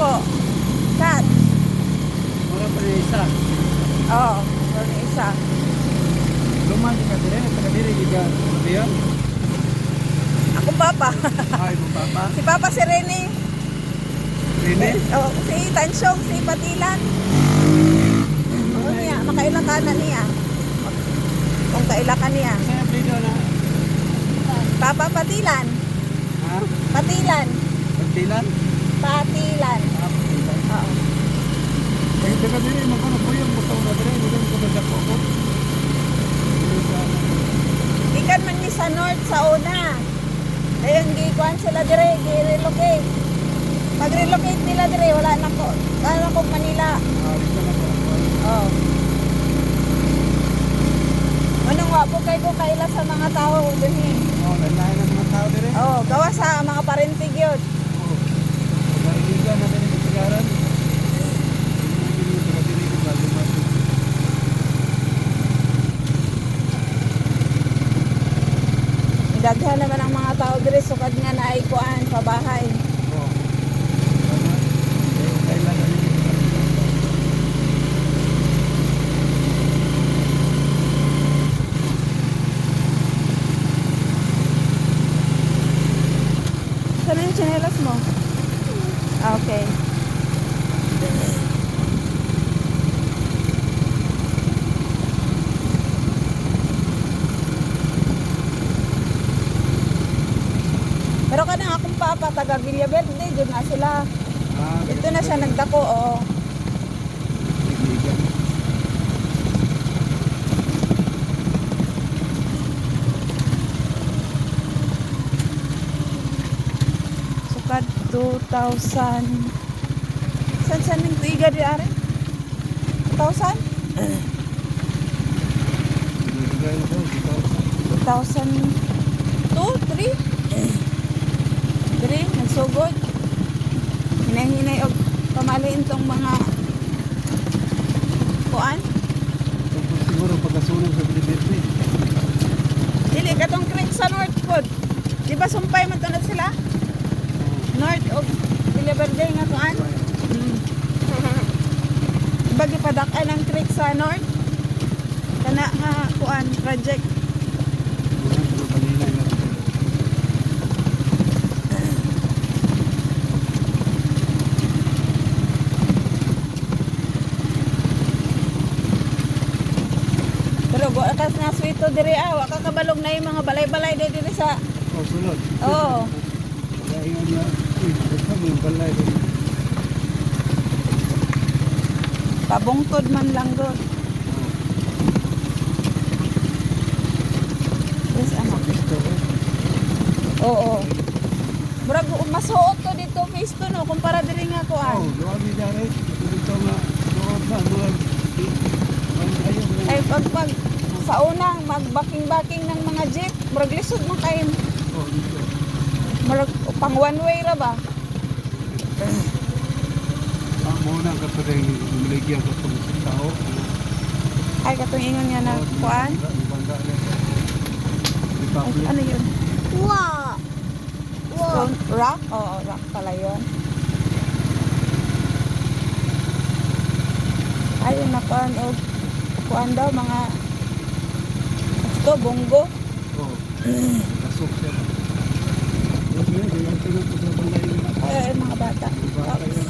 Opo. Kat. Mura pa rin isa. Oo, oh, isa. Luman ka dire. Kanagire. Giga. Mabiyan. Ako papa. Ay, mo papa. si papa si Rene. Rene. Oh, si Tansyong, si Patilan. Ano niya, makailan ka na niya. Kung kailan ka niya. Saya video na. Papa Patilan. Ha? Patilan. Pagtilan. Patilan. Oo. Eh, daga dire. Magkano po yung butaw na dire. Magkano ko na ko ko. Ikan man ni sa north sa una. Ayun, gikuan sila dire, gi-relocate. Pag-relocate nila dire, wala na ko. Wala na ko Manila. Ah, dito na ko. Oh. Anong wa po kay ko kaila sa mga tao din. Oh, lalayan ng mga tao dire. Oh, gawa sa mga parentig yun. Oh. Naigigan na din yung sigaran. Daghan naman ang mga tao dire sukad nga na ay kuan sa bahay. Saan yung tsinelas mo? Ah, okay. Pero kanang papa, taga Villaverde, dyan na sila. Dito na siya nagdako, oo. Sukad 2,000. San san ning tuiga di are? 2,000? 2,000. 2, 3? 3, nagsugod. Hinahinay og pamaliin tong mga kuan. Siguro pagkasunog sa Pilipino. Di Dili ka tong creek sa North Food. Di ba sumpay man na sila? North of Villa Verde nga kuan. Mm. Bagi padak-ay ng creek sa North. Kana nga kuan project. Mga kanina nga. Go atas nga sweeto diri ah, wa ka kabalog na yung mga balay-balay diri diri sa Oh, sulod. Oo. Ito mo yung balay. pabungtod man lang go. Yes, ano. Ko. Oo. Murag masuot to dito face to no kumpara diri nga Oh, kuan. doon ni Dare. Dito nga, doon na, ayaw mo. Ay pag pag sa unang magbaking-baking ng mga jeep, murag lisod mo kay Oh, dito. murag pang one way ra ba? Muna ka pa rin, umiligyan ko itong tao. Ay katong ingon nga na kuan. Banda na. Ay, ano yun? Wow. Wow. Stone rock? Oo, rock pala yun. Ayun na kuan o kuan daw mga ito, bonggo. Oh, kasok siya. Yes, yun, yun, yun, yun, sa balay na. Ay, ay, mga bata. Bata yan.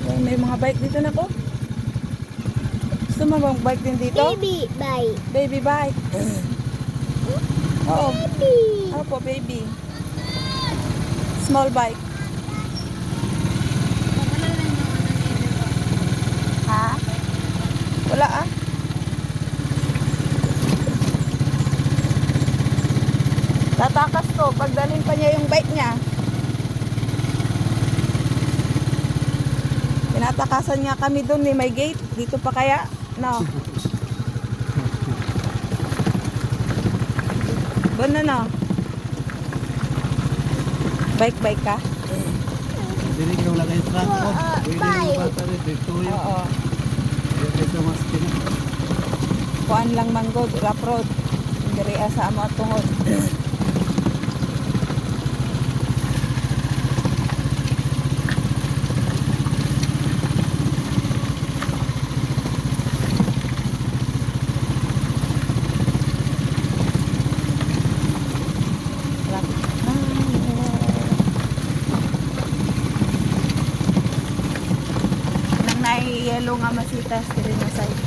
Okay, may mga bike dito na ko. Gusto mo bang bike din dito? Baby, bye. Baby bike. Oo. Baby. Opo, baby. Small bike. Ha? Wala ah. Tatakas to. Pagdalhin pa niya yung bike niya. Tinatakasan niya kami doon eh. May gate. Dito pa kaya? No. Doon na no. Bike-bike ka? Dili ka wala kayong truck ko. Ah, Pwede bye. yung bata rin, dito yun. Oo. Kuan lang manggod, rough road. Diri sa amo tungod. Nga masitas diri na side.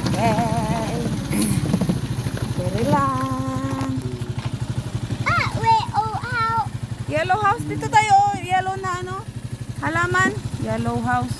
Okay. Diri. Ah, wait? Yellow house dito tayo. oh. Yellow na ano? Halaman. Yellow house.